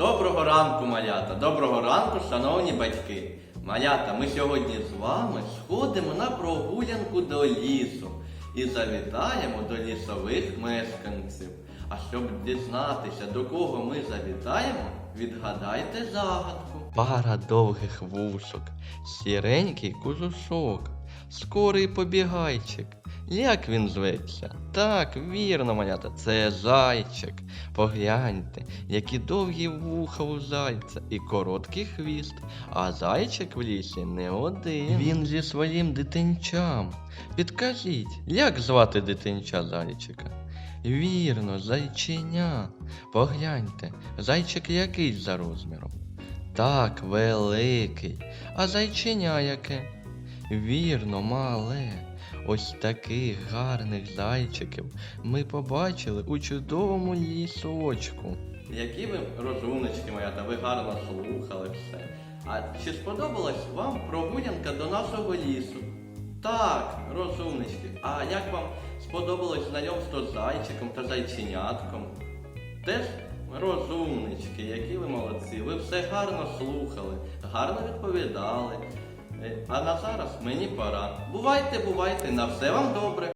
Доброго ранку, малята! Доброго ранку, шановні батьки! Малята, ми сьогодні з вами сходимо на прогулянку до лісу і завітаємо до лісових мешканців. А щоб дізнатися, до кого ми завітаємо, відгадайте загадку. Пара довгих вушок, сіренький кожушок, скорий побігайчик. Як він зветься? Так, вірно, малята, це зайчик. Погляньте, які довгі вуха у зайця і короткий хвіст, а зайчик в лісі не один. Він зі своїм дитинчам. Підкажіть, як звати дитинча зайчика? Вірно, зайчиня. Погляньте, зайчик який за розміром? Так, великий. А зайчиня яке? Вірно, мале. Ось таких гарних зайчиків ми побачили у чудовому лісочку. Які ви розумнички моя, та ви гарно слухали все. А чи сподобалась вам прогулянка до нашого лісу? Так, розумнички. А як вам сподобалось знайомство з зайчиком та зайченятком? Теж розумнички, які ви молодці. Ви все гарно слухали, гарно відповідали. А на зараз мені пора. Бувайте, бувайте, на все вам добре.